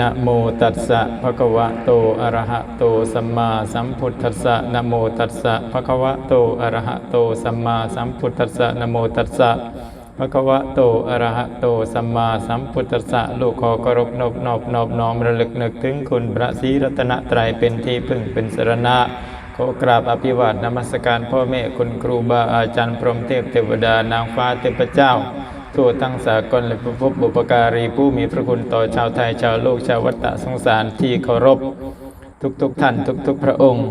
นะโมตัสสะภะคะวะโตอะระหะโตสัมมาสัมพุทธัสสะนะโมตัสสะภะคะวะโตอะระหะโตสัมมาสัมพุทธัสสะนะโมตัสสะภะคะวะโตอะระหะโตสัมมาสัมพุทธัสสะลูกขอเคารพนอบนอบนอบน้อมระลึกนึกถึงคุณพระศรีรัตนตรัยเป็นที่พึ่งเป็นสรณะขอกราบอภิวาทนมัสการพ่อแม่คุณครูบาอาจารย์พรหมเทพเทวดานางฟ้าเทพเจ้า ทั่วทั้งสากลและผู้พบบุปการีผู้มีพระคุณต่อชาวไทยชาวโลกชาววัฏสงสารที่เคารพทุกๆทท่านทุกๆพระองค์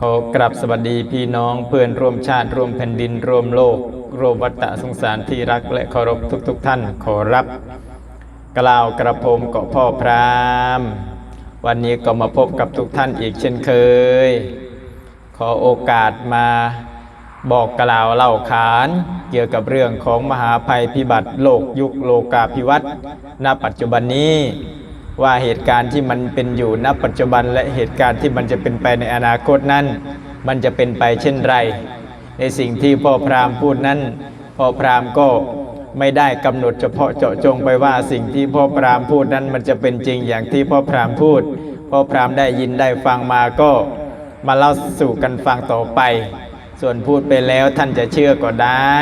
ขอกราบสวัสดีพี่น้องเพื่อนร่วมชาติร่วมแผ่นดินร่วมโลกรวมวัฏสงสารที่รักและเคารพทุกๆทท่านขอรับ กล่าวกระผมเกาะพ่อพรามวันนี้ก็มาพบกับทุกท่านอีกเช่นเคย ขอโอกาสมา บอกกล่าวเล่าขานเกี่ยวกับเรื่องของมหาภัยพิบัติโลกยุคโลกาภิวัตน์ณปัจจุบันนี้ ว่าเหตุการณ์ที่มันเป็นอยู่ณปัจจุบันและเหตุการณ์ที่มันจะเป็นไปในอนาคตนั้น มันจะเป็นไปเช่นไร ในสิ่งที่พ่อพราหมณ์พูดนั้นพ่อพราหมณ์ก็ไม่ได้กำหนดเฉพาะเจาะจงไปว่าสิ่งที่พ่อพราหมณ์พูดนั้นมันจะเป็นจริงอย่างที่พ่อพราหมณ์พูดพ่อพราหมณ์ได้ยินได้ฟังมาก็มาเล่าสู่กันฟังต่อไป ส่วนพูดไปแล้วท่านจะเชื่อก็ได้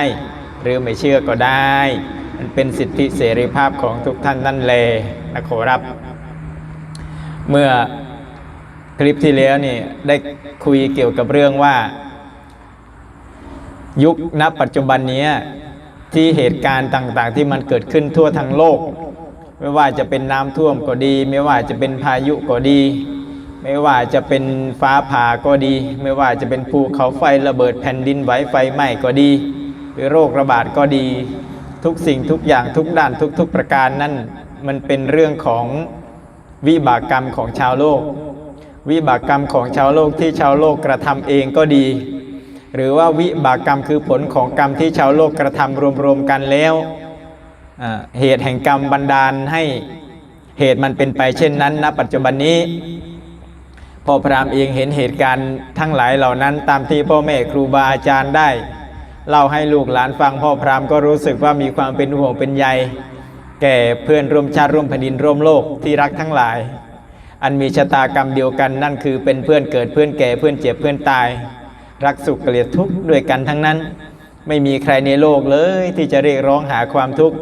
หรือไม่เชื่อก็ได้ มันเป็นสิทธิเสรีภาพของทุกท่านนั่นแหละนะขอรับ เมื่อคลิปที่แล้วนี่ได้คุยเกี่ยวกับเรื่องว่า ยุคณปัจจุบันนี้ที่เหตุการณ์ต่างๆ ที่มันเกิดขึ้นทั่วทั้งโลก ไม่ว่าจะเป็นน้ำท่วมก็ดี ไม่ว่าจะเป็นพายุก็ดี ไม่ว่าจะเป็นฟ้าผ่าก็ดี ไม่ว่าจะเป็นภูเขาไฟระเบิดแผ่นดินไหวไฟไหม้ก็ดี หรือโรคระบาดก็ดี ทุกสิ่งทุกอย่างทุกด้านทุก ๆ ประการนั่นมันเป็นเรื่องของวิบากกรรมของชาวโลก วิบากกรรมของชาวโลกที่ชาวโลกกระทำเองก็ดี หรือว่าวิบากกรรมคือผลของกรรมที่ชาวโลกกระทำรวมๆกันแล้วเหตุแห่งกรรมบันดาลให้เหตุมันเป็นไปเช่นนั้นณปัจจุบันนี้ พ่อพรามเองเห็นเหตุการณ์ทั้งหลายเหล่านั้น ตามที่พ่อแม่ครูบาอาจารย์ได้เล่าให้ลูกหลานฟังพ่อพรามก็รู้สึกว่ามีความเป็นห่วงเป็นใยแก่เพื่อนร่วมชาติร่วมแผ่นดินร่วมโลกที่รักทั้งหลาย อันมีชะตากรรมเดียวกันนั่นคือเป็นเพื่อนเกิดเพื่อนแก่เพื่อนเจ็บเพื่อนตาย รักสุขเกลียดทุกข์ด้วยกันทั้งนั้น ไม่มีใครในโลกเลยที่จะเรียกร้องหาความทุกข์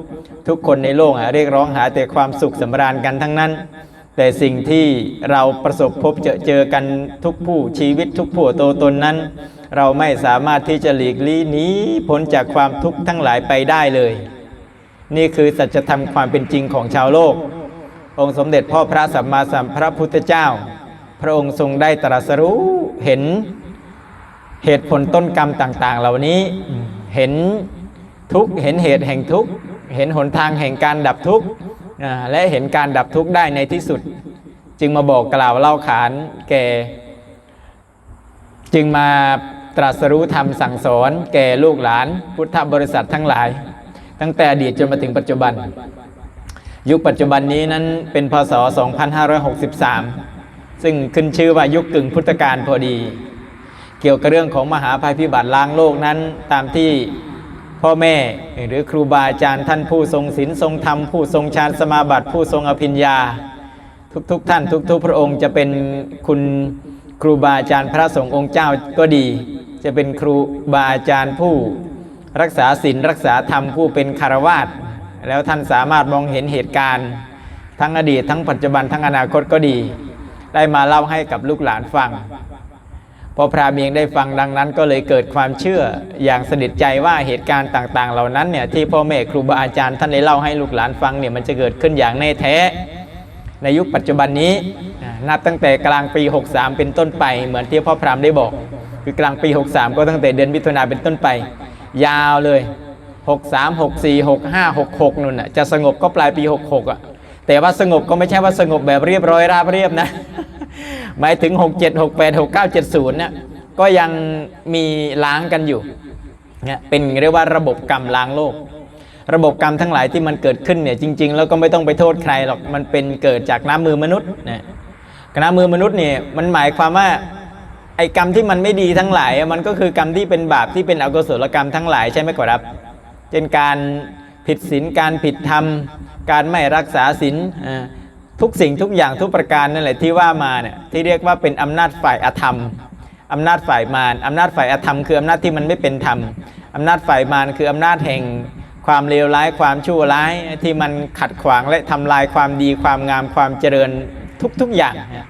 ทุกคนในโลกหาเรียกร้องหาแต่ความสุขสำราญกันทั้งนั้น แต่สิ่งที่เราประสบพบเจอเจอกันทุกผู้ชีวิตทุกผู้ตัวตนนั้น เราไม่สามารถที่จะหลีกลี่หนีพ้นจากความทุกข์ทั้งหลายไปได้เลย นี่คือสัจธรรมความเป็นจริงของชาวโลก องค์สมเด็จพ่อพระสัมมาสัมพระพุทธเจ้า พระองค์ทรงได้ตรัสรู้เห็นเหตุผลต้นกรรมต่าง ๆ เหล่านี้เห็นทุกเห็นเหตุแห่งทุกเห็นหนทางแห่งการดับทุกข์ และเห็นการดับทุกข์ได้ในที่สุด จึงมาบอกกล่าวเล่าขานแก่ จึงมาตรัสรู้ธรรมสั่งสอนแก่ลูกหลาน พุทธบริษัททั้งหลาย ตั้งแต่อดีตจนมาถึงปัจจุบัน ยุคปัจจุบันนี้นั้นเป็นพศ 2563 ซึ่งขึ้นชื่อว่ายุคกึ่งพุทธกาลพอดี เกี่ยวกับเรื่องของมหาภัยพิบัติล้างโลกนั้นตามที่ พ่อแม่ หรือครูบาอาจารย์ท่านผู้ทรงศีลทรงธรรมผู้ทรงฌานสมาบัติ ผู้ทรงอภิญญา ทุกๆทท่านทุก ๆ พระองค์จะเป็นคุณครูบาอาจารย์พระสงฆ์องค์เจ้าก็ดี จะเป็นครูบาอาจารย์ผู้รักษาศีลรักษาธรรมผู้เป็นคารวาสแล้วท่านสามารถมองเห็นเหตุการณ์ ทั้งอดีตทั้งปัจจุบันทั้งอนาคตก็ดี ได้มาเล่าให้กับลูกหลานฟัง พอพระเมียงได้ฟังดังนั้นก็เลยเกิดความเชื่ออย่างสนิทใจว่าเหตุการณ์ต่าง ๆ เหล่านั้นเนี่ยที่พ่อแม่ครูบาอาจารย์ท่านได้เล่าให้ลูกหลานฟังเนี่ยมันจะเกิดขึ้นอย่างแน่แท้ ในยุคปัจจุบันนี้นับตั้งแต่กลางปี 63 เป็นต้นไปเหมือนที่พ่อพรามได้บอก คือกลางปี 63 ก็ตั้งแต่เดือนมิถุนาเป็นต้นไป ยาวเลย 63 64 65 66นู่นน่ะจะสงบก็ปลายปี 66อะแต่ว่าสงบก็ไม่ใช่ว่าสงบแบบเรียบร้อยราบเรียบนะ หมายถึง 67 68 69 70เนี่ยก็ยังมีล้างกันอยู่เนี่ยเป็นเรียกว่าระบบกรรมล้างโลก ระบบกรรมทั้งหลายที่มันเกิดขึ้นเนี่ยจริง ๆ แล้วก็ไม่ต้องไปโทษใครหรอกมันเป็นเกิดจากน้ำมือมนุษย์นะน้ำมือมนุษย์เนี่ยมันหมายความว่าไอ้กรรมที่มันไม่ดีทั้งหลายมันก็คือกรรมที่เป็นบาปที่เป็นอกุศลกรรมทั้งหลายใช่ไหมครับเช่นการผิดศีลการผิดธรรม การไม่รักษาศีลอ่า ทุกสิ่งทุกอย่างทุกประการนั่นแหละที่ว่ามาเนี่ยที่เรียกว่าเป็นอำนาจฝ่ายอธรรมอำนาจฝ่ายมารอำนาจฝ่ายอธรรมคืออำนาจที่มันไม่เป็นธรรมอำนาจฝ่ายมารคืออำนาจแห่งความเลวร้ายความชั่วร้ายที่มันขัดขวางและทำลายความดีความงามความเจริญทุกๆอย่างเนี่ย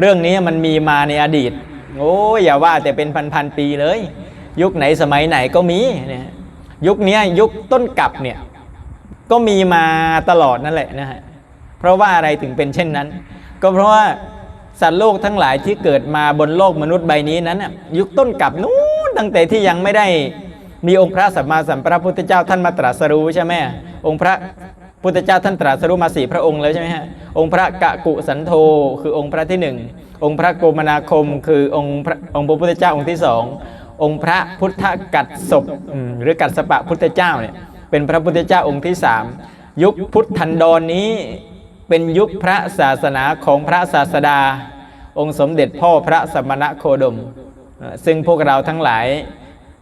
เรื่องนี้มันมีมาในอดีต โอ้ยอย่าว่าแต่เป็นพันๆปีเลย ยุคไหนสมัยไหนก็มีเนี่ยยุคเนี้ยยุคต้นกลับเนี่ยก็มีมาตลอดนั่นแหละนะฮะ เพราะว่าอะไรถึงเป็นเช่นนั้น ก็เพราะว่าสัตว์โลกทั้งหลายที่เกิดมาบนโลกมนุษย์ใบนี้นั้นยุคต้นกลับนู้นตั้งแต่ที่ยังไม่ได้มีองค์พระสัมมาสัมพุทธเจ้าท่านมาตรัสรู้ใช่ไหมองค์พระพุทธเจ้าท่านตรัสรู้มาสี่พระองค์แล้วใช่ไหมฮะองค์พระกะกุสันโธคือองค์พระที่หนึ่งองค์พระโกมนาคม คือองค์พระองค์พระพุทธเจ้าองค์ที่สององค์พระพุทธกัดศพหรือกัดสปะพุทธเจ้าเนี่ยเป็นพระพุทธเจ้าองค์ที่สามยุคพุทธันดรนนี้ เป็นยุคพระศาสนาของพระศาสดา องค์สมเด็จพ่อพระสมณโคดม ซึ่งพวกเราทั้งหลาย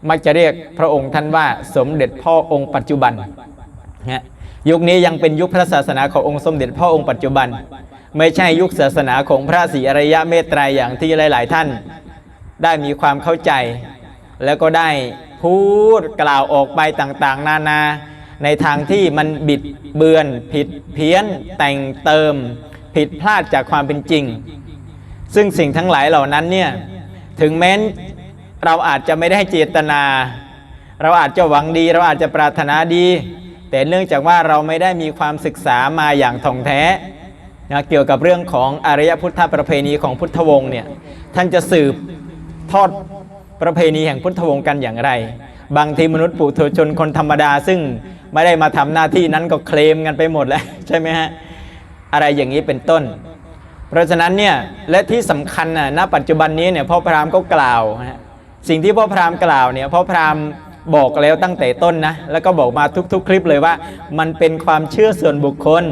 มักจะเรียกพระองค์ท่านว่าสมเด็จพ่อองค์ปัจจุบันยุคนี้ยังเป็นยุคพระศาสนาขององค์สมเด็จพ่อองค์ปัจจุบัน ไม่ใช่ยุคศาสนาของพระศรีอริยะเมตไตรยอย่างที่หลาย ๆ ท่าน ได้มีความเข้าใจ แล้วก็ได้พูดกล่าวออกไปต่างๆ นานา ในทางที่มันบิดเบือน ผิดเพี้ยน แต่งเติม ผิดพลาดจากความเป็นจริง ซึ่งสิ่งทั้งหลายเหล่านั้นเนี่ยถึงแม้นเราอาจจะไม่ได้เจตนา เราอาจจะหวังดี เราอาจจะปรารถนาดี แต่เนื่องจากว่าเราไม่ได้มีความศึกษามาอย่างท่องแท้นะเกี่ยวกับเรื่องของอารยพุทธประเพณีของพุทธวงศ์เนี่ยท่านจะสืบทอดประเพณีแห่งพุทธวงศ์กันอย่างไร บางทีมนุษย์ปุถุชนคนธรรมดาซึ่ง ไม่ได้มาทำหน้าที่นั้นก็เคลมกันไปหมดแล้วใช่ไหมฮะอะไรอย่างนี้เป็นต้น เพราะฉะนั้นเนี่ยและที่สำคัญน่ะณปัจจุบันนี้เนี่ยพ่อพราหมณ์ก็กล่าวฮะสิ่งที่พ่อพราหมณ์กล่าวเนี่ยพ่อพราหมณ์บอกแล้วตั้งแต่ต้นนะแล้วก็บอกมาทุก ๆ คลิปเลยว่า มันเป็นความเชื่อส่วนบุคคล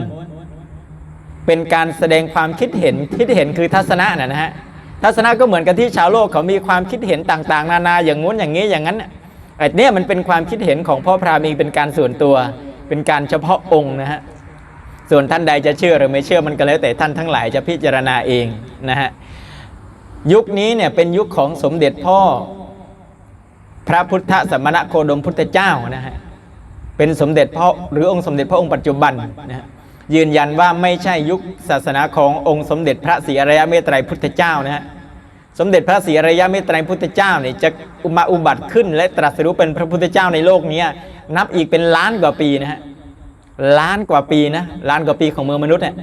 เป็นการแสดงความคิดเห็นคิดเห็นคือทัศนะนะฮะทัศนะก็เหมือนกับที่ชาวโลกเขามีความคิดเห็นต่าง ๆ นานาอย่างงู้นอย่างนี้อย่างนั้น อ้เนี่ยมันเป็นความคิดเห็นของพ่อพราหมณ์เป็นการส่วนตัว เป็นการเฉพาะองค์นะฮะส่วนท่านใดจะเชื่อหรือไม่เชื่อมันก็แล้วแต่ท่านทั้งหลายจะพิจารณาเองนะฮะยุคนี้เนี่ยเป็นยุคของสมเด็จพ่อ พระพุทธสมณโคดมพุทธเจ้านะฮะเป็นสมเด็จพ่อหรือองค์สมเด็จพระองค์ปัจจุบันนะฮะยืนยันว่าไม่ใช่ยุคศาสนาขององค์สมเด็จพระศรีอริยเมตไตรพุทธเจ้านะฮะ สมเด็จพระศรีอริยเมตไตรพุทธเจ้าเนี่ยจะมาอุบัติขึ้น และตรัสรู้เป็นพระพุทธเจ้าในโลกนี้นับอีกเป็นล้านกว่าปีนะฮะล้านกว่าปีนะล้านกว่าปีของเมืองมนุษย์เนี่ย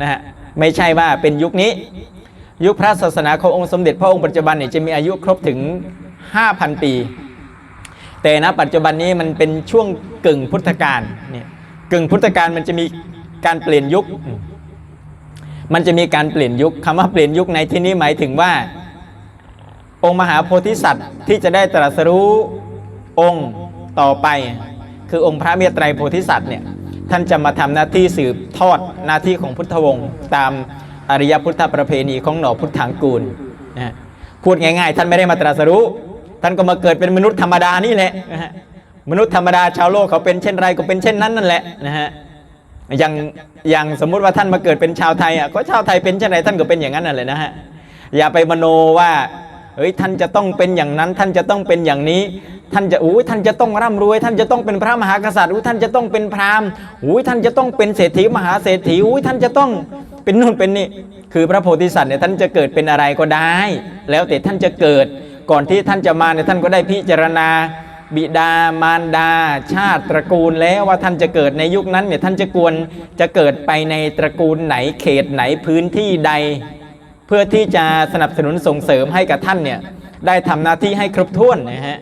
นะฮะไม่ใช่ว่าเป็นยุคนี้ ยุคพระศาสนาขององค์สมเด็จพระองค์ปัจจุบันเนี่ยจะมีอายุครบถึง 5,000 ปี แต่นะปัจจุบันนี้มันเป็นช่วงกึ่งพุทธกาลเนี่ยกึ่งพุทธกาลมันจะมีการเปลี่ยนยุค มันจะมีการเปลี่ยนยุคคำว่าเปลี่ยนยุคในที่นี้หมายถึงว่า องค์มหาโพธิสัตว์ที่จะได้ตรัสรู้องค์ต่อไป คือองค์พระเมตไตรโพธิสัตว์เนี่ยท่านจะมาทำหน้าที่สืบทอดหน้าที่ของพุทธวงศ์ตามอริยพุทธประเพณีของหน่อพุทธังกูลนะฮะพูดง่ายๆ ท่านไม่ได้มาตรัสรู้ ท่านก็มาเกิดเป็นมนุษย์ธรรมดานี่แหละมนุษย์ธรรมดาชาวโลกเขาเป็นเช่นไรก็เป็นเช่นนั้นนั่นแหละนะฮะ อย่างอย่างสมมุติว่าท่านมาเกิดเป็นชาวไทยอะก็ชาวไทยเป็นเช่นไรท่านก็เป็นอย่างนั้นนั่นแหละนะฮะอย่าไปมโนว่าเฮ้ยท่านจะต้องเป็นอย่างนั้น ท่านจะต้องเป็นอย่างนี้ ท่านจะอู้ท่านจะต้องร่ำรวย ท่านจะต้องเป็นพระมหากษัตริย์อู้ท่านจะต้องเป็นพราหมณ์อู้ท่านจะต้องเป็นเศรษฐีมหาเศรษฐีอู้ท่านจะต้องเป็นนู่นเป็นนี่ คือพระโพธิสัตว์เนี่ยท่านจะเกิดเป็นอะไรก็ได้ แล้วแต่ท่านจะเกิดก่อนที่ท่านจะมาเนี่ยท่านก็ได้พิจารณา บิดามารดา ชาติตระกูลแล้วว่าท่านจะเกิดในยุคนั้นเนี่ยท่านจะกวนจะเกิดไปในตระกูลไหนเขตไหนพื้นที่ใด เพื่อที่จะสนับสนุนส่งเสริมให้กับท่านเนี่ยได้ทำหน้าที่ให้ครบถ้วนนะฮะ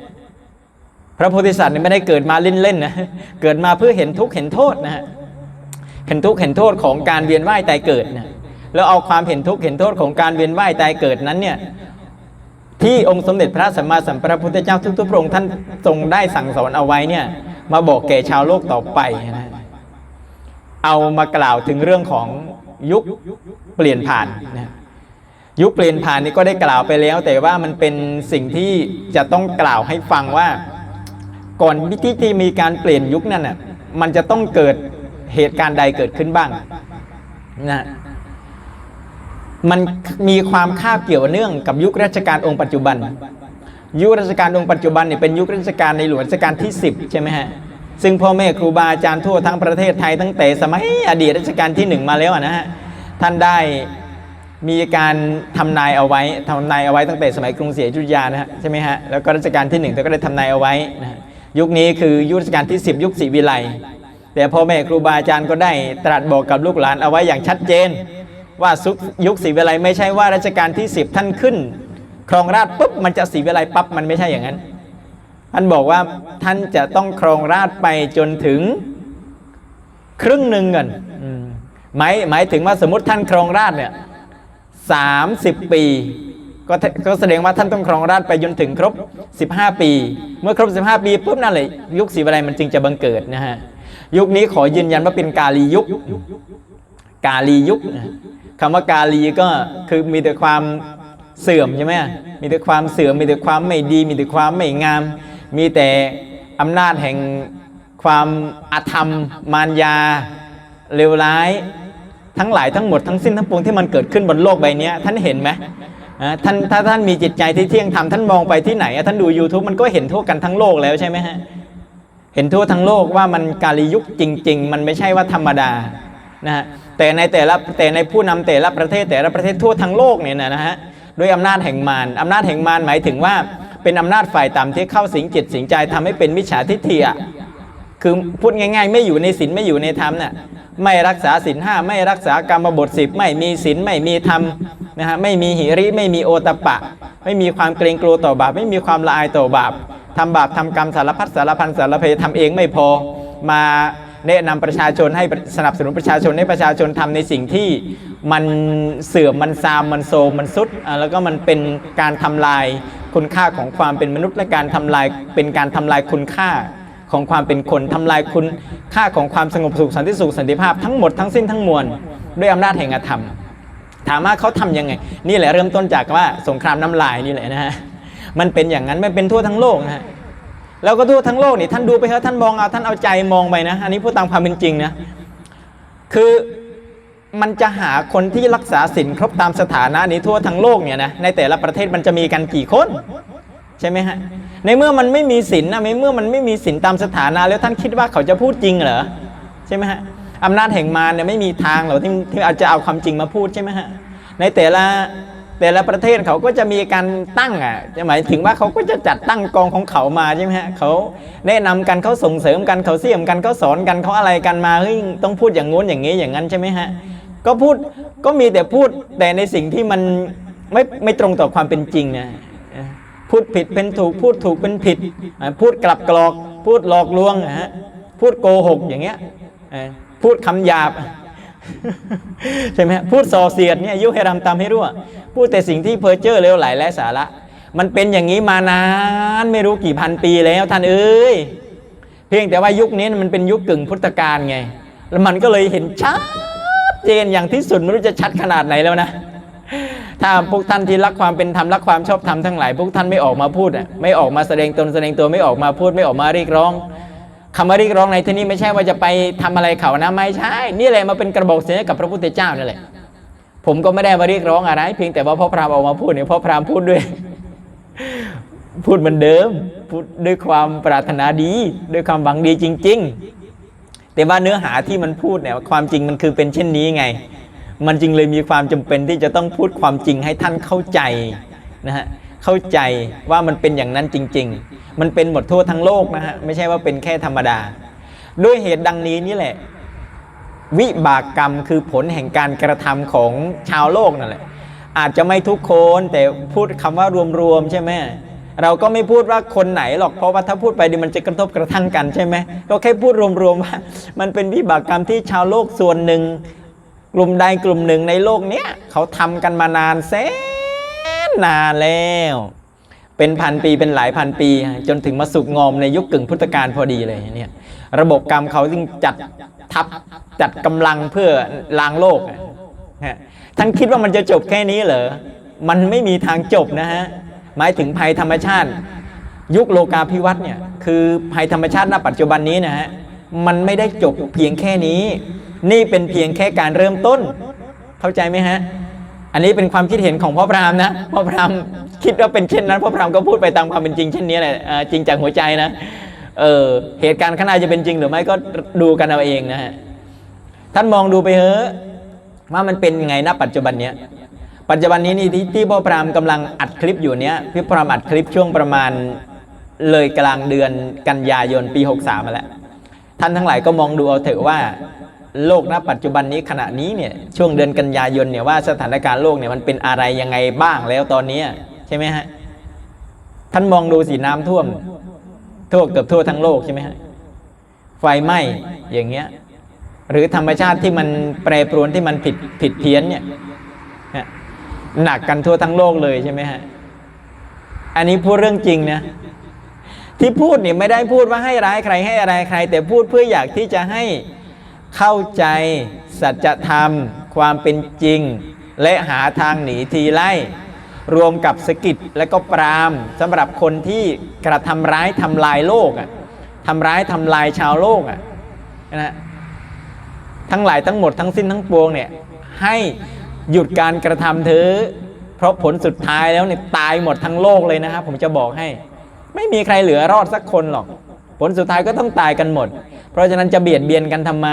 พระโพธิสัตว์เนี่ยไม่ได้เกิดมาเล่นๆนะเกิดมาเพื่อเห็นทุกข์เห็นโทษนะฮะเห็นทุกข์เห็นโทษของการเวียนว่ายตายเกิดนะแล้วเอาความเห็นทุกข์เห็นโทษของการเวียนว่ายตายเกิดนั้นเนี่ย ที่องค์สมเด็จพระสัมมาสัมพุทธเจ้าทุกๆพระองค์ท่านทรงได้สั่งสอนเอาไว้เนี่ยมาบอกแก่ชาวโลกต่อไปนะเอามากล่าวถึงเรื่องของยุคเปลี่ยนผ่านนะยุคเปลี่ยนผ่านนี้ก็ได้กล่าวไปแล้ว แต่ว่ามันเป็นสิ่งที่จะต้องกล่าวให้ฟังว่า ก่อนที่ที่มีการเปลี่ยนยุคนั้นน่ะมันจะต้องเกิดเหตุการณ์ใดเกิดขึ้นบ้างนะ มันมีความคาบเกี่ยวเนื่องกับยุครัชกาลองค์ปัจจุบัน ยุครัชกาลองค์ปัจจุบันเนี่ยเป็นยุครัชกาลในหลวงรัชกาลที่ 10 ใช่ไหมฮะซึ่งพ่อแม่ครูบาอาจารย์ทั่วทั้งประเทศไทยตั้งแต่สมัยอดีตรัชกาลที่หนึ่งมาแล้วนะฮะท่านได้มีการทำนายเอาไว้ทำนายเอาไว้ตั้งแต่สมัยกรุงศรีอยุธยานะฮะใช่ไหมฮะแล้วก็รัชกาลที่หนึ่งก็ได้ทำนายเอาไว้นะยุคนี้คือยุครัชกาลที่ 10 ยุคศรีวิไลแต่พ่อแม่ครูบาอาจารย์ก็ได้ตรัสบอกกับลูกหลานเอาไว้อย่างชัดเจน ว่าสุยุคศรีวิไลไม่ใช่ว่ารัชกาลที่ 10 ท่านขึ้น ครองราชปุ๊บมันจะศรีวิไลปั๊บมันไม่ใช่อย่างนั้น ท่านบอกว่าท่านจะต้องครองราชไปจนถึงครึ่งหนึ่งเงินหมายหมายถึงว่าสมมติท่านครองราชเนี่ยสามสิบปีก็แทก็แสดงว่าท่านต้องครองราชไปจนถึงครบ 15 ปี เมื่อครบ 15 ปีปุ๊บนั่นเลยยุคศรีวิไลมันจึงจะบังเกิดนะฮะยุคนี้ขอยืนยันว่าเป็นกาลียุค กาลียุค คำว่ากาลีก็คือมีแต่ความเสื่อมใช่ไหมมีแต่ความเสื่อมมีแต่ความไม่ดี มีแต่ความไม่งาม มีแต่อำนาจแห่งความอาธรรม มารยาเลวร้าย ทั้งหลายทั้งหมดทั้งสิ้นทั้งปวงที่มันเกิดขึ้นบนโลกใบนี้ท่านเห็นไหมท่านถ้าท่านมีจิตใจที่เที่ยงธรรมท่านมองไปที่ไหนท่านดู YouTube มันก็เห็นทั่วกันทั้งโลกแล้วใช่ไหมฮะเห็นทั่วทั้งโลกว่ามันกาลียุคจริง ๆ มันไม่ใช่ว่าธรรมดานะฮะ แต่ในแต่ละแต่ในผู้นำแต่ละประเทศแต่ละประเทศทั่วทั้งโลกเนี่ยนะฮะด้วยอำนาจแห่งมารอำนาจแห่งมารหมายถึงว่าเป็นอำนาจฝ่ายต่ำที่เข้าสิงจิตสิงใจทำให้เป็นมิจฉาทิฏฐิอะคือพูดง่าย ๆ ไม่อยู่ในศีลไม่อยู่ในธรรมน่ะไม่รักษาศีลห้าไม่รักษากรรมบทสิบไม่มีศีลไม่มีธรรมนะฮะไม่มีหิริไม่มีโอตปปะไม่มีความเกรงกลัวต่อบาป ไม่มีความละอายต่อบาปทำบาปทำกรรมสารพัดสารพันสารเพทำเองไม่พอมา แนะนำประชาชนให้สนับสนุนประชาชนให้ประชาชนทำในสิ่งที่มันเสื่อมมันซามมันโซมมันสุด แล้วก็มันเป็นการทำลายคุณค่าของความเป็นมนุษย์และการทำลายเป็นการทำลายคุณค่าของความเป็นคนทำลายคุณค่าของความสงบสุขสันติสุขสันติภาพทั้งหมดทั้งสิ้นทั้งมวลด้วยอำนาจแห่งอธรรม ถามว่าเขาทำยังไง นี่แหละเริ่มต้นจากว่าสงครามน้ำลายนี่แหละนะฮะมันเป็นอย่างนั้นมันเป็นทั่วทั้งโลกนะฮะ แล้วก็ทั่วทั้งโลกนี่ท่านดูไปเถอะท่านมองเอาท่านเอาใจมองไปนะ อันนี้พูดตามความเป็นจริงนะ คือมันจะหาคนที่รักษาศีลครบตามสถานะนี้ทั่วทั้งโลกเนี่ยนะในแต่ละประเทศมันจะมีกันกี่คนใช่ไหมฮะในเมื่อมันไม่มีศีลนะในเมื่อมันไม่มีศีลตามสถานะ แล้วท่านคิดว่าเขาจะพูดจริงเหรอใช่ไหมฮะอำนาจแห่งมารเนี่ยไม่มีทางหรอกที่ที่อาจจะเอาความจริงมาพูดใช่ไหมฮะในแต่ละ แต่ละประเทศเขาก็จะมีการตั้งอะจะหมายถึงว่าเขาก็จะจัดตั้งกองของเขามาใช่ไหมฮะเขาแนะนำกันเขาส่งเสริมกันเขาเสี่ยมกันเขาสอนกันเขาอะไรกันมาเฮ้ยต้องพูดอย่างงู้นอย่างนี้อย่างนั้นใช่ไหมฮะก็พูดก็มีแต่พูดแต่ในสิ่งที่มันไม่ไม่ตรงต่อความเป็นจริงนะพูดผิดเป็นถูกพูดถูกเป็นผิด พูดกลับกรอก พูดหลอกลวงนะฮะพูดโกหกอย่างเงี้ยพูดคำหยาบ ใช่ไหมพูดส่อเสียดเนี่ยยุให้รำตามให้รั่ว พูดแต่สิ่งที่เพ้อเจ้อเลวไหลและสาระ มันเป็นอย่างนี้มานานไม่รู้กี่พันปีแล้วท่านเอ้ยเพียงแต่ว่ายุคนี้มันเป็นยุคกึ่งพุทธกาลไง แล้วมันก็เลยเห็นชัดเจนอย่างที่สุดไม่รู้จะชัดขนาดไหนแล้วนะถ้าพวกท่านที่รักความเป็นธรรมรักความชอบธรรมทั้งหลายพวกท่านไม่ออกมาพูดไม่ออกมาแสดงตนแสดงตัวไม่ออกมาพูดไม่ออกมาเรียกร้อง คำว่าเรียกร้องในที่นี้ไม่ใช่ว่าจะไปทำอะไรเขานะไม่ใช่ นี่แหละมาเป็นกระบอกเสียงกับพระพุทธเจ้านี่แหละ ผมก็ไม่ได้มาเรียกร้องอะไร เพียงแต่ว่าพ่อพรามออกมาพูดเนี่ยพ่อพรามพูดด้วย พูดเหมือนเดิม พูดด้วยความปรารถนาดี ด้วยความหวังดีจริง ๆ แต่ว่าเนื้อหาที่มันพูดเนี่ยความจริงมันคือเป็นเช่นนี้ไง มันจึงเลยมีความจำเป็นที่จะต้องพูดความจริงให้ท่านเข้าใจนะฮะ เข้าใจว่ามันเป็นอย่างนั้นจริง ๆ มันเป็นหมดทั่วทั้งโลกนะฮะไม่ใช่ว่าเป็นแค่ธรรมดา ด้วยเหตุดังนี้นี่แหละ วิบากกรรมคือผลแห่งการกระทำของชาวโลกนั่นแหละ อาจจะไม่ทุกคนแต่พูดคำว่ารวมๆใช่ไหมเราก็ไม่พูดว่าคนไหนหรอกเพราะว่าถ้าพูดไปดีมันจะกระทบกระทั่งกันใช่ไหมก็แค่พูดรวมๆว่า มันเป็นวิบากกรรมที่ชาวโลกส่วนหนึ่งกลุ่มใดกลุ่มหนึ่งในโลกเนี้ยเขาทำกันมานานแส นานแล้ว เป็นพันปีเป็นหลายพันปี จนถึงมาสุกงอมในยุคกึ่งพุทธกาลพอดีเลยเนี่ยระบบกรรมเขาจึงจัดทับจัดกำลังเพื่อล้างโลกอะฮะท่านคิดว่ามันจะจบแค่นี้เหรอมันไม่มีทางจบนะฮะหมายถึงภัยธรรมชาติ ยุคโลกาภิวัตน์เนี่ยคือภัยธรรมชาติณปัจจุบันนี้นะฮะมันไม่ได้จบเพียงแค่นี้ นี่เป็นเพียงแค่การเริ่มต้น เข้าใจไหมฮะ อันนี้เป็นความคิดเห็นของพ่อพรามนะพ่อพรามคิดว่าเป็นเช่นนั้นพ่อพรามก็พูดไปตามความเป็นจริงเช่นนี้แหละจริงจากหัวใจนะเออเหตุการณ์ข้างหน้าจะเป็นจริงหรือไม่ก็ดูกันเอาเองนะฮะท่านมองดูไปเถอว่ามันเป็นยังไงณปัจจุบันเนี้ยปัจจุบันนี้นี่ที่พ่อพรามกำลังอัดคลิปอยู่เนี้ยพี่พรามอัดคลิปช่วงประมาณเลยกลางเดือนกันยายนปี 63 มาแล้วท่านทั้งหลายก็มองดูเอาเถอะว่า โลกณปัจจุบันนี้ขณะนี้เนี่ยช่วงเดือนกันยายนเนี่ยว่าสถานการณ์โลกเนี่ยมันเป็นอะไรยังไงบ้างแล้วตอนนี้ใช่ไหมฮะท่านมองดูสีน้ำท่วมทั่วเกือบทั่วทั้งโลกใช่ไหมฮะไฟไหม้อย่างเงี้ยหรือธรรมชาติที่มันแปรปรวนที่มันผิดผิดเพี้ยนเนี่ยเนี่ยหนักกันทั่วทั้งโลกเลยใช่ไหมฮะอันนี้พูดเรื่องจริงนะที่พูดเนี่ยไม่ได้พูดว่าให้ร้ายใครให้อะไรใคร แต่พูดเพื่ออยากที่จะให้ เข้าใจสัจธรรม ความเป็นจริง และหาทางหนีทีไล่ รวมกับสกิดและก็ปรามสำหรับคนที่กระทำร้ายทำลายโลกอะทำร้ายทำลายชาวโลกอะนะทั้งหลายทั้งหมดทั้งสิ้นทั้งปวงเนี่ยให้หยุดการกระทำเถอะเพราะผลสุดท้ายแล้วเนี่ยตายหมดทั้งโลกเลยนะครับผมจะบอกให้ ไม่มีใครเหลือรอดสักคนหรอก ผลสุดท้ายก็ต้องตายกันหมด เพราะฉะนั้นจะเบียดเบียนกันทำไม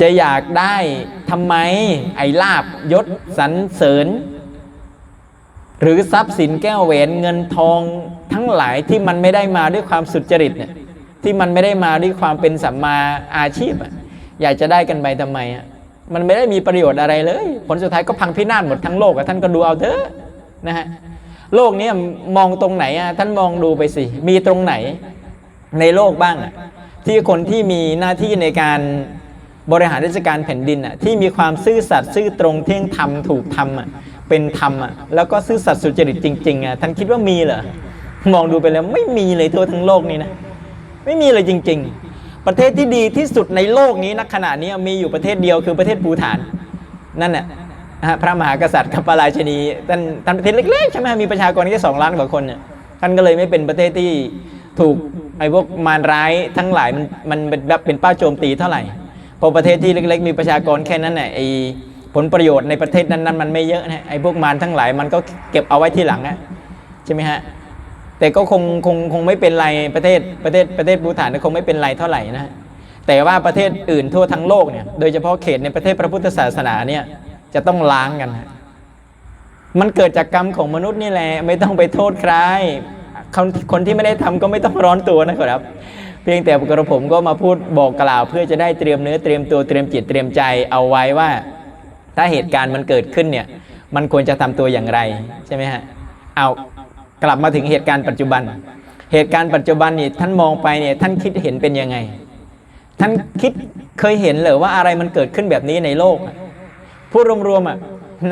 จะอยากได้ทำไม ไอ้ลาบยศสรรเสริญ หรือทรัพย์สินแก้วแหวนเงินทองทั้งหลายที่มันไม่ได้มาด้วยความสุจริตเนี่ยที่มันไม่ได้มาด้วยความเป็นสัมมาอาชีพอยากจะได้กันไปทำไมอะมันไม่ได้มีประโยชน์อะไรเลย ผลสุดท้ายก็พังพินาศหมดทั้งโลกอะท่านก็ดูเอาเถอะนะฮะโลกนี้มองตรงไหนอะท่านมองดูไปสิ มีตรงไหน ในโลกบ้างอะที่คนที่มีหน้าที่ในการบริหารราชการแผ่นดินอะที่มีความซื่อสัตย์ซื่อตรงเที่ยงธรรมถูกธรรมอะเป็นธรรมอะแล้วก็ซื่อสัตย์สุจริตจริงๆอะท่านคิดว่ามีเหรอมองดูไปแล้วไม่มีเลยทั่วทั้งโลกนี้นะไม่มีเลยจริง ๆ ประเทศที่ดีที่สุดในโลกนี้ณขณะนี้มีอยู่ประเทศเดียวคือประเทศภูฐานนั่นแหละนะฮะพระมหากษัตริย์กับพราชนีท่านท่านประเทศเล็กๆใช่ไหมมีประชากรแค่สองล้านกว่าคนเนี่ยท่านก็เลยไม่เป็นประเทศที่ ถูกไอ้พวกมารร้ายทั้งหลายมันมันเป็นแบบเป็นป้าโจมตีเท่าไหร่พอประเทศที่เล็ก ๆ มีประชากรแค่นั้นน่ะไอ้ผลประโยชน์ในประเทศนั้นๆมันไม่เยอะนะไอ้พวกมารทั้งหลายมันก็เก็บเอาไว้ที่หลังอะใช่ไหมฮะแต่ก็คงคงคงไม่เป็นไรประเทศประเทศประเทศบูฐานคงไม่เป็นไรเท่าไหร่นะแต่ว่าประเทศอื่นทั่วทั้งโลกเนี่ยโดยเฉพาะเขตในประเทศพระพุทธศาสนาเนี่ยจะต้องล้างกันฮะมันเกิดจากกรรมของมนุษย์นี่แหละไม่ต้องไปโทษใคร คนคนที่ไม่ได้ทำก็ไม่ต้องร้อนตัวนะครับ เพียงแต่กระผมก็มาพูดบอกกล่าวเพื่อจะได้เตรียมเนื้อเตรียมตัวเตรียมจิตเตรียมใจเอาไว้ว่า ถ้าเหตุการณ์มันเกิดขึ้นเนี่ย มันควรจะทำตัวอย่างไรใช่ไหมฮะเอากลับมาถึงเหตุการณ์ปัจจุบัน เหตุการณ์ปัจจุบันนี่ท่านมองไปเนี่ยท่านคิดเห็นเป็นยังไง ท่านคิดเคยเห็นหรือว่าอะไรมันเกิดขึ้นแบบนี้ในโลก พูดรวมๆอะ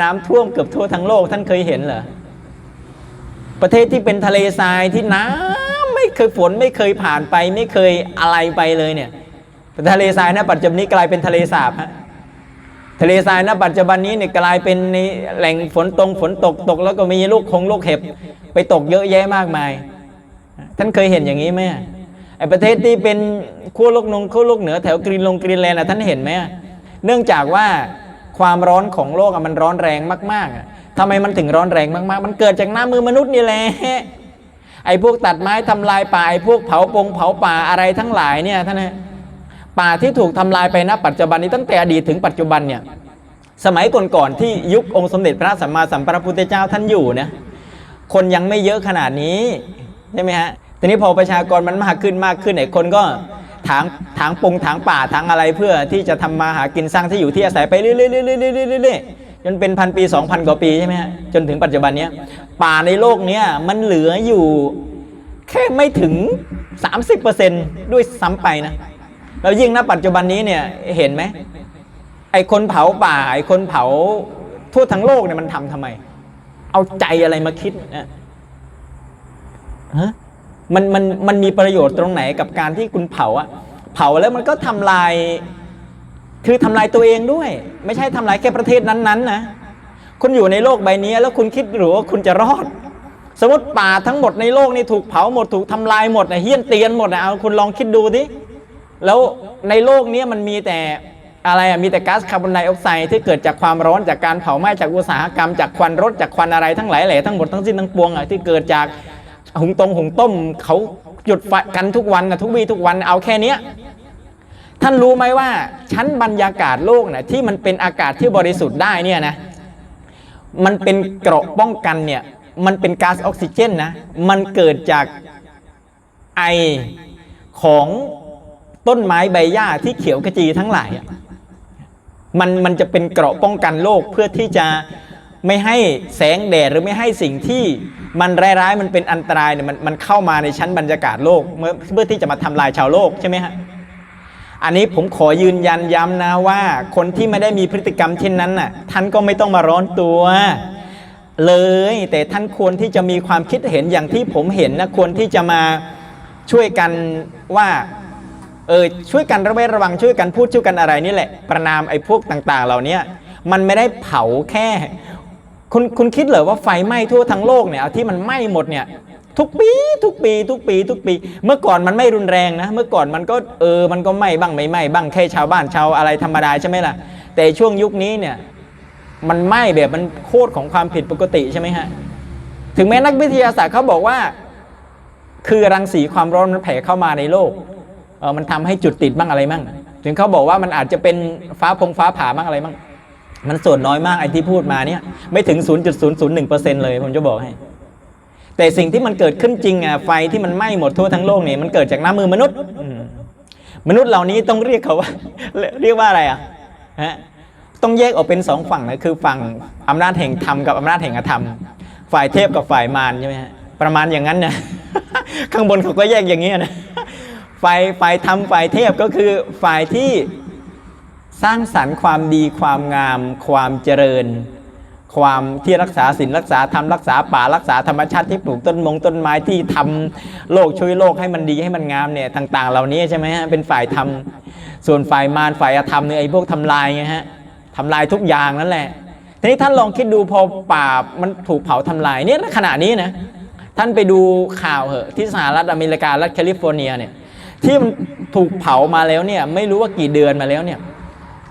น้ำท่วมเกือบทั่วทั้งโลก ท่านเคยเห็นเหรอ ประเทศที่เป็นทะเลทรายที่น้ำไม่เคยฝนไม่เคยผ่านไป ไม่เคยอะไรไปเลยเนี่ยทะเลทรายนะปัจจุบันนี้กลายเป็นทะเลสาบฮะทะเลทรายณปัจจุบันนี้เนี่ยกลายเป็นในแหล่งฝนตรงฝนตกตก แล้วก็มีลูกคงลูกเห็บ ไปตกเยอะแยะมากมาย ท่านเคยเห็นอย่างนี้ไหมไอประเทศที่เป็นขั้วโลกนงขั้วโลกเหนือแถวกรีนลงกรีนแลนด์อะท่านเห็นไหมเนื่องจากว่าความร้อนของโลกอะมันร้อนแรงมากๆอะ ทำไมมันถึงร้อนแรงมากๆ มันเกิดจากหน้ามือมนุษย์นี่แหละ ไอ้พวกตัดไม้ทำลายป่า ไอ้พวกเผาปงเผาป่าอะไรทั้งหลายเนี่ยท่านนะป่าที่ถูกทำลายไปณปัจจุบันนี้ตั้งแต่อดีตถึงปัจจุบันเนี่ย สมัยก่อนๆที่ยุคองค์สมเด็จพระสัมมาสัมพุทธเจ้าท่านอยู่เนี่ยคนยังไม่เยอะขนาดนี้ใช่ไหมฮะ ทีนี้พอประชากรมันมากขึ้นมากขึ้นไอ้คนก็ถางถางปงถางป่าถางอะไรเพื่อที่จะทำมาหากินสร้างที่อยู่ที่อาศัยไปเรื่อยๆ จนเป็นพันปีสองพันกว่าปีใช่ไหมฮะจนถึงปัจจุบันเนี้ยป่าในโลกเนี้ยมันเหลืออยู่แค่ไม่ถึง 30%ด้วยซ้ำไปนะแล้วยิ่งณปัจจุบันนี้เนี่ยเห็นไหมไอคนเผาป่าไอคนเผาทั่วทั้งโลกเนี่ยมันทำทำไม เอาใจอะไรมาคิดนะฮะมันมันมันมีประโยชน์ตรงไหนกับการที่คุณเผาอะเผาแล้วมันก็ทำลาย คือทำลายตัวเองด้วย ไม่ใช่ทำลายแค่ประเทศนั้นๆนะคุณอยู่ในโลกใบนี้แล้วคุณคิดหรือว่าคุณจะรอด สมมติป่าทั้งหมดในโลกนี่ถูกเผาหมดถูกทำลายหมดนะเฮี้ยนเตียนหมดนะเอาคุณลองคิดดูดิแล้วในโลกนี้มันมีแต่อะไรอะมีแต่ก๊าซคาร์บอนไดออกไซด์ที่เกิดจากความร้อนจากการเผาไหม้จากอุตสาหกรรมจากควันรถจากควันอะไรทั้งหลายแหล่ทั้งหมดทั้งสิ้นทั้งปวงอะที่เกิดจากหุงตรงหุงต้มเขาจุดไฟกันทุกวันนะทุกวีทุกวันเอาแค่เนี้ย ท่านรู้ไหมว่าชั้นบรรยากาศโลกนะที่มันเป็นอากาศที่บริสุทธิ์ได้เนี่ยนะมันเป็นเกราะป้องกันเนี่ยมันเป็นก๊าซออกซิเจนนะมันเกิดจากไอของต้นไม้ใบหญ้าที่เขียวขจีทั้งหลายมันมันจะเป็นเกราะป้องกันโลกเพื่อที่จะไม่ให้แสงแดดหรือไม่ให้สิ่งที่มันร้ายๆมันเป็นอันตรายเนี่ยมันมันเข้ามาในชั้นบรรยากาศโลกเมื่อเพื่อที่จะมาทำลายชาวโลกใช่ไหมฮะ อันนี้ผมขอยืนยันย้ำนะว่า คนที่ไม่ได้มีพฤติกรรมเช่นนั้นน่ะท่านก็ไม่ต้องมาร้อนตัว เลย แต่ท่านควรที่จะมีความคิดเห็นอย่างที่ผมเห็นนะควรที่จะมาช่วยกันว่าเออช่วยกันระแวดระวังช่วยกันพูดช่วยกันอะไรนี่แหละ ประนามไอ้พวกต่าง ๆ เหล่านี้มันไม่ได้เผาแค่ คุณคุณคิดเหรอว่าไฟไหม้ทั่วทั้งโลกเนี่ยเอาที่มันไหม้หมดเนี่ย ทุกปีทุกปี ทุกปี ทุกปี เมื่อก่อนมันไม่รุนแรงนะ เมื่อก่อนมันก็เออมันก็ไหม้บ้างไม่ไหม้บ้างแค่ชาวบ้านชาวอะไรธรรมดาใช่ไหมล่ะ แต่ช่วงยุคนี้เนี่ยมันไหม้แบบมันโคตรของความผิดปกติใช่ไหมฮะถึงแม้นักวิทยาศาสตร์เขาบอกว่า คือรังสีความร้อนมันแผ่เข้ามาในโลกเออมันทำให้จุดติดบ้างอะไรบ้างถึงเขาบอกว่ามันอาจจะเป็นฟ้าพงฟ้าผ่าบ้างอะไรบ้างมันส่วนน้อยมากไอ้ที่พูดมาเนี่ยไม่ถึง 0.001%เลยผมจะบอกให้ แต่สิ่งที่มันเกิดขึ้นจริงอะไฟที่มันไหม้หมดทั่วทั้งโลกเนี่ยมันเกิดจากน้ำมือมนุษย์มนุษย์เหล่านี้ต้องเรียกเขาว่า เรียกว่าอะไรอะฮะต้องแยกออกเป็นสองฝั่งนะคือฝั่งอำนาจแห่งธรรมกับอำนาจแห่งอธรรม ฝ่ายเทพกับฝ่ายมารใช่ไหมฮะประมาณอย่างนั้นนะข้างบนเขาก็แยกอย่างนี้ยนะฝ่ายฝ่ายธรรมฝ่ายเทพก็คือฝ่ายที่สร้างสรรค์ความดีความงาม ความเจริญ ความที่รักษาศีลรักษาธรรมรักษาป่ารักษาธรรมชาติที่ปลูกต้นมงต้นไม้ที่ทำโลกช่วยโลกให้มันดีให้มันงามเนี่ยต่าง ๆ เหล่านี้ใช่ไหมฮะเป็นฝ่ายธรรมส่วนฝ่ายมารฝ่ายอธรรมเนี่ยไอ้พวกทำลายไงฮะทำลายทุกอย่างนั่นแหละทีนี้ท่านลองคิดดูพอป่ามันถูกเผาทำลายเนี่ยขณะนี้นะท่านไปดูข่าวเหอะที่สหรัฐอเมริการัฐแคลิฟอร์เนียเนี่ยที่มันถูกเผามาแล้วเนี่ยไม่รู้ว่ากี่เดือนมาแล้วเนี่ย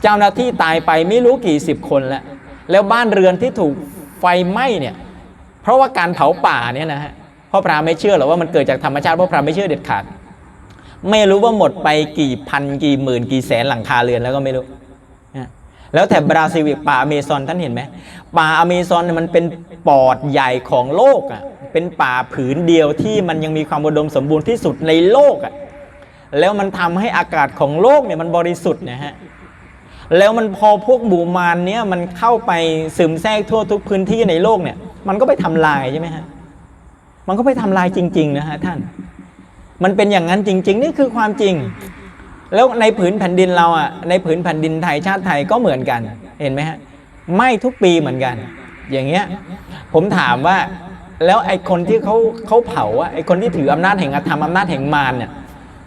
เจ้าหน้าที่ตายไปไม่รู้กี่สิบคนแล้ว แล้วบ้านเรือนที่ถูกไฟไหม้เนี่ยเพราะว่าการเผาป่าเนี่ยนะฮะพ่อพราไม่เชื่อหรอกว่ามันเกิดจากธรรมชาติพ่อพราไม่เชื่อเด็ดขาด ไม่รู้ว่าหมดไปกี่พันกี่หมื่นกี่แสนหลังคาเรือนแล้วก็ไม่รู้แล้วแถบบราซิลอีกป่าอเมซอนท่านเห็นไหมป่าอเมซอนมันเป็นปอดใหญ่ของโลกอะเป็นป่าผืนเดียวที่มันยังมีความอุดมสมบูรณ์ที่สุดในโลกอะแล้วมันทำให้อากาศของโลกเนี่ยมันบริสุทธิ์นะฮะ แล้วมันพอพวกหมู่มารเนี้ยมันเข้าไปซึมแทรกทั่วทุกพื้นที่ในโลกเนี่ย มันก็ไปทำลายใช่ไหมฮะมันก็ไปทำลายจริง ๆ นะฮะท่าน มันเป็นอย่างนั้นจริง ๆ นี่คือความจริง แล้วในผืนแผ่นดินเราอะในผืนแผ่นดินไทยชาติไทยก็เหมือนกันเห็นไหมฮะไหม่ทุกปีเหมือนกัน อย่างเงี้ยผมถามว่าแล้วไอ้คนที่เขาเขาเผาอะไอ้คนที่ถืออำนาจแห่งอธรรมอำนาจแห่งมารเนี่ย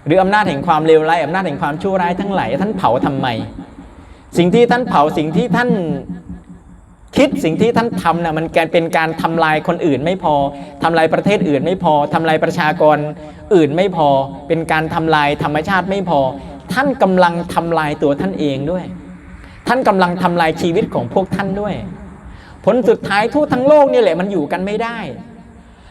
หรืออำนาจแห่งความเลวร้ายอำนาจแห่งความชั่วร้ายทั้งหลายท่านเผาทำไม สิ่งที่ท่านเผาสิ่งที่ท่านคิดสิ่งที่ท่านทำน่ะมันการเป็นการทำลายคนอื่นไม่พอทำลายประเทศอื่นไม่พอทำลายประชากรอื่นไม่พอ เป็นการทำลายธรรมชาติไม่พอ ท่านกำลังทำลายตัวท่านเองด้วย ท่านกำลังทำลายชีวิตของพวกท่านด้วย ผลสุดท้ายทั่วทั้งโลกนี่แหละมันอยู่กันไม่ได้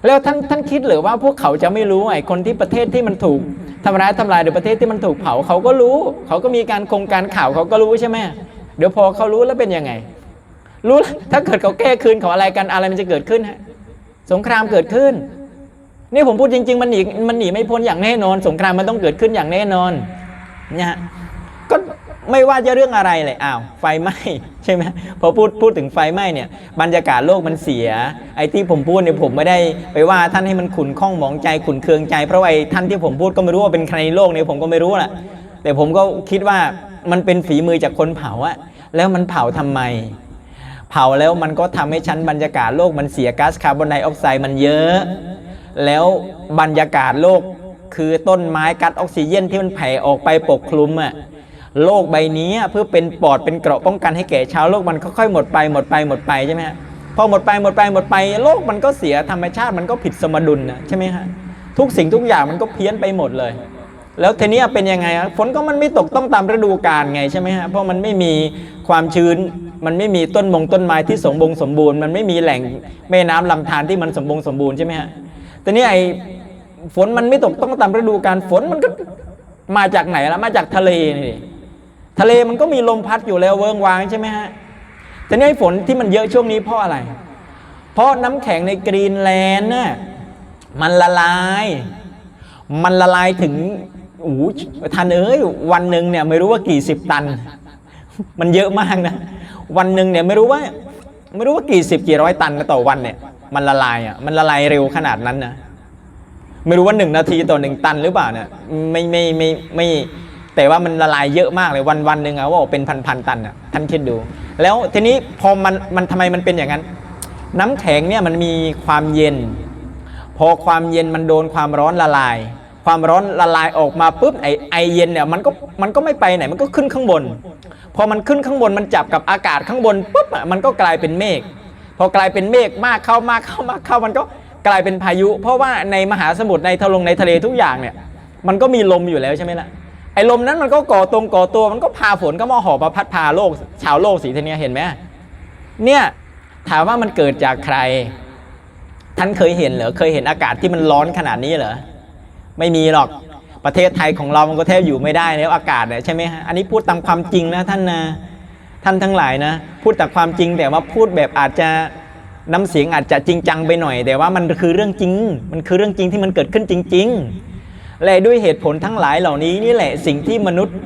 แล้วท่านท่านคิดหรือว่าพวกเขาจะไม่รู้ไอ้คนที่ประเทศที่มันถูก ทำร้ายทำลายหรือประเทศที่มันถูกเผาเขาก็รู้ เขาก็มีการโครงการข่าวเขาก็รู้ใช่ไหมเดี๋ยวพอเขารู้แล้วเป็นยังไง รู้ถ้าเกิดเขาแก้คืนเขาอะไรกันอะไรมันจะเกิดขึ้นฮะสงครามเกิดขึ้น นี่ผมพูดจริง ๆ มันหนีมันหนีไม่พ้นอย่างแน่นอน สงครามมันต้องเกิดขึ้นอย่างแน่นอนเนี่ยฮะก็ ไม่ว่าจะเรื่องอะไรเลยอ้าวไฟไหม้ใช่ไหมพอพูดพูดถึงไฟไหม้เนี่ยบรรยากาศโลกมันเสีย ไอ้ที่ผมพูดเนี่ยผมไม่ได้ไปว่าท่านให้มันขุนข้องหมองใจขุนเคืองใจ เพราะไอ้ท่านที่ผมพูดก็ไม่รู้ว่าเป็นใครในโลกเนี่ยผมก็ไม่รู้แหละแต่ผมก็คิดว่ามันเป็นฝีมือจากคนเผาอะแล้วมันเผาทำไม เผาแล้วมันก็ทำให้ชั้นบรรยากาศโลกมันเสียก๊าซคาร์บอนไดออกไซด์มันเยอะ แล้วบรรยากาศโลกคือต้นไม้กัดออกซิเจนที่มันแผ่ออกไปปกคลุมอะ โลกใบนี้เพื่อเป็นปอดเป็นเกราะป้องกันให้แก่ชาวโลกมันค่อยๆหมดไปหมดไปหมดไปใช่ไหมฮะพอหมดไปหมดไปหมดไป โลกมันก็เสียธรรมชาติมันก็ผิดสมดุลนะใช่ไหมฮะทุกสิ่งทุกอย่างมันก็เพี้ยนไปหมดเลย แล้วทีนี้เป็นยังไงอะฝนก็มันไม่ตกต้องตามฤดูกาลไงใช่ไหมฮะเพราะมันไม่มีความชื้นมันไม่มีต้นมงต้นไม้ที่สมบูรณ์สมบูรณ์มันไม่มีแหล่งแม่น้ำลำธารที่มันสมบูรณ์สมบูรณ์ใช่ไหมฮะแต่นี่ไอ้ฝนมันไม่ตกต้องตามฤดูกาลฝนมันก็มาจากไหนล่ะมาจากทะเลนี่ ทะเลมันก็มีลมพัดอยู่แล้วเวิงวางใช่ไหมฮะแต่นี่ฝนที่มันเยอะช่วงนี้เพราะอะไร เพราะน้ำแข็งในกรีนแลนด์น่ะมันละลาย มันละลายถึงโอ้โหทันเอ้ยวันหนึ่งเนี่ยไม่รู้ว่ากี่สิบตัน มันเยอะมากนะ วันหนึ่งเนี่ยไม่รู้ว่า ไม่รู้ว่ากี่สิบกี่ร้อยตันต่อวันเนี่ย มันละลายอะมันละลายเร็วขนาดนั้นนะไม่รู้ว่าหนึ่งนาทีต่อหนึ่งตันหรือเปล่าเนี่ยไม่ไม่ไม่ไม่ แต่ว่ามันละลายเยอะมากเลยวันวันหนึ่งอะว่าเป็นพันพันตันอะท่านคิดดู แล้วทีนี้พอมันมันทำไมมันเป็นอย่างนั้น น้ำแข็งเนี่ยมันมีความเย็น พอความเย็นมันโดนความร้อนละลาย ความร้อนละลายออกมาปุ๊บไอไอเย็นเนี่ยมันก็มันก็ไม่ไปไหนมันก็ขึ้นข้างบน พอมันขึ้นข้างบนมันจับกับอากาศข้างบนปุ๊บมันก็กลายเป็นเมฆพอกลายเป็นเมฆมากเข้ามากเข้ามากเข้ามันก็กลายเป็นพายุ เพราะว่าในมหาสมุทรในทะลงในทะเลทุกอย่างเนี่ยมันก็มีลมอยู่แล้วใช่ไหมล่ะ อ้ลมนั้นมันก็ก่อตรงก่อตัวมันก็พาฝนก็มาหอบมาพัดพาโลก ชาวโลกสีเทีเนียเห็นไหมเนี่ยถามว่ามันเกิดจากใคร ท่านเคยเห็นเหรอเคยเห็นอากาศที่มันร้อนขนาดนี้เหรอไม่มีหรอกประเทศไทยของเรามันก็แทบอยู่ไม่ได้แล้วอากาศเนี่ยใช่ไหมฮะอันนี้พูดตามความจริงนะท่านนะท่านทั้งหลายนะ พูดแต่ความจริงแต่ว่าพูดแบบอาจจะน้ำเสียงอาจจะจริงจังไปหน่อย แต่ว่ามันคือเรื่องจริง มันคือเรื่องจริงที่มันเกิดขึ้นจริง ๆ และด้วยเหตุผลทั้งหลายเหล่านี้นี่แหละสิ่งที่มนุษย์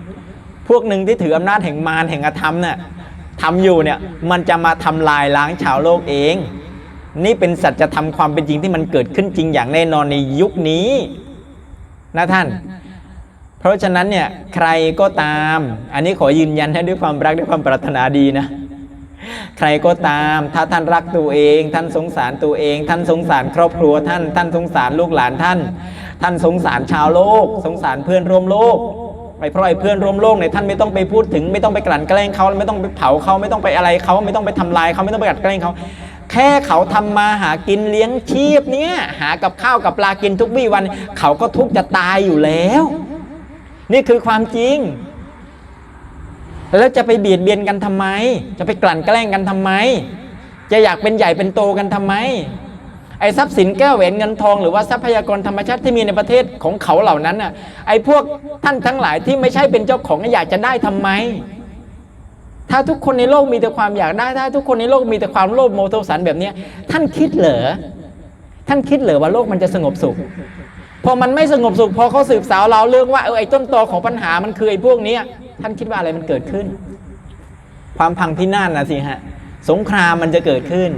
พวกหนึ่งที่ถืออำนาจแห่งมารแห่งอธรรมเนี่ยทำอยู่เนี่ยมันจะมาทำลายล้างชาวโลกเอง นี่เป็นสัจธรรมความเป็นจริงที่มันเกิดขึ้นจริงอย่างแน่นอนในยุคนี้นะท่าน เพราะฉะนั้นเนี่ยใครก็ตาม อันนี้ขอยืนยันให้ด้วยความรักด้วยความปรารถนาดีนะใครก็ตาม ถ้าท่านรักตัวเอง ท่านสงสารตัวเอง ท่านสงสารครอบครัวท่าน ท่านสงสารลูกหลานท่าน ท่านสงสารชาวโลก สงสารเพื่อนร่วมโลกไอ้เพราะไอ้เพื่อนร่วมโลกเนี่ยท่านไม่ต้องไปพูดถึง ไม่ต้องไปกลั่นแกล้งเขาไม่ต้องไปเผาเขาไม่ต้องไปอะไรเขาไม่ต้องไปทำลายเขาไม่ต้องไปกลั่นแกล้งเขาแค่เขาทำมาหากินเลี้ยงชีพเนี่ยหากับข้าวกับปลากินทุกวี่วัน เขาก็ทุกข์จะตายอยู่แล้ว นี่คือความจริง แล้วจะไปเบียดเบียนกันทำไม จะไปกลั่นแกล้งกันทำไม จะอยากเป็นใหญ่เป็นโตกันทำไม ไอ้ทรัพย์สินแก้วแหวนเงินทองหรือว่าทรัพยากรธรรมชาติที่มีในประเทศของเขาเหล่านั้นน่ะไอ้พวกท่านทั้งหลายที่ไม่ใช่เป็นเจ้าของอยากจะได้ทำไม ถ้าทุกคนในโลกมีแต่ความอยากได้ ถ้าทุกคนในโลกมีแต่ความโลภโมโทสันแบบนี้ท่านคิดเหรอท่านคิดเหรอว่าโลกมันจะสงบสุขพอมันไม่สงบสุขพอเขาสืบสาวเราเรื่องว่าเออไอ้ต้นตอของปัญหามันคือไอ้พวกนี้ท่านคิดว่าอะไรมันเกิดขึ้น ความพังพินาศนะสิฮะสงครามมันจะเกิดขึ้น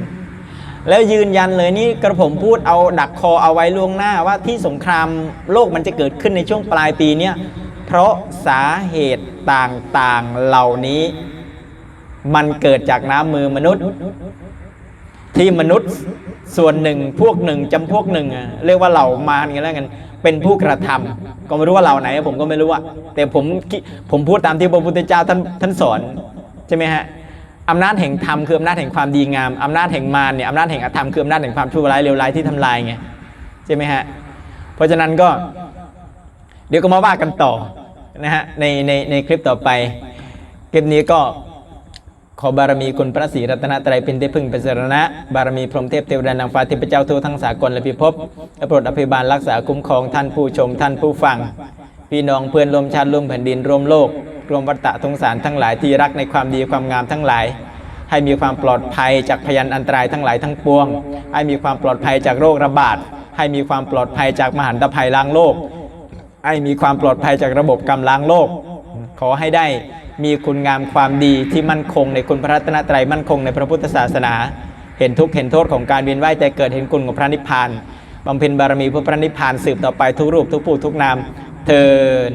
แล้วยืนยันเลยนี่กระผมพูดเอาดักคอเอาไว้ล่วงหน้าว่าที่สงครามโลกมันจะเกิดขึ้นในช่วงปลายปีเนี้ยเพราะสาเหตุต่างๆเหล่านี้ มันเกิดจากน้ำมือมนุษย์ ที่มนุษย์ส่วนหนึ่งพวกหนึ่งจำพวกหนึ่งเรียกว่าเหล่ามารกันแล้วกันเป็นผู้กระทำก็ไม่รู้ว่าเหล่าไหน ผมก็ไม่รู้อะแต่ผมผมพูดตามที่พระพุทธเจ้าท่านท่านสอนใช่ไหมฮะ อำนาจแห่งธรรมคืออำนาจแห่งความดีงามอำนาจแห่งมารเนี่ยอำนาจแห่งอธรรมคืออำนาจแห่งความชั่วร้ายเลวร้ายที่ทำลายไงใช่ไหมฮะเพราะฉะนั้นก็เดี๋ยวก็มาว่ากันต่อนะฮะในในในคลิปต่อไป คลิปนี้ก็ขอบารมีคุณพระศรีรัตนตรัยเป็นที่พึ่งเป็นสรณะ บารมีพรหมเทพเทวดานางฟ้าเทพเจ้าทั่วทั้งสากลและพิภพและโปรดอภิบาลรักษาคุ้มครองท่านผู้ชมท่านผู้ฟัง พี่น้องเพื่อนร่วมชาติร่วมแผ่นดินร่วมโลก รวมวัฏฏะสงสารทั้งหลายที่รักในความดีความงามทั้งหลาย ให้มีความปลอดภัยจากพยันอันตรายทั้งหลายทั้งปวง ให้มีความปลอดภัยจากโรคระบาด ให้มีความปลอดภัยจากมหันตภัยล้างโลก ให้มีความปลอดภัยจากระบบกำลังโลก ขอให้ได้มีคุณงามความดีที่มั่นคงในคุณพระรัตนตรัยมั่นคงในพระพุทธศาสนา เห็นทุกข์เห็นโทษของการเวียนว่ายแต่เกิดเห็นคุณของพระนิพพานบำเพ็ญบารมีเพื่อพระนิพพานสืบต่อไปทุกรูปทุกผู้ทุกนาม เทิน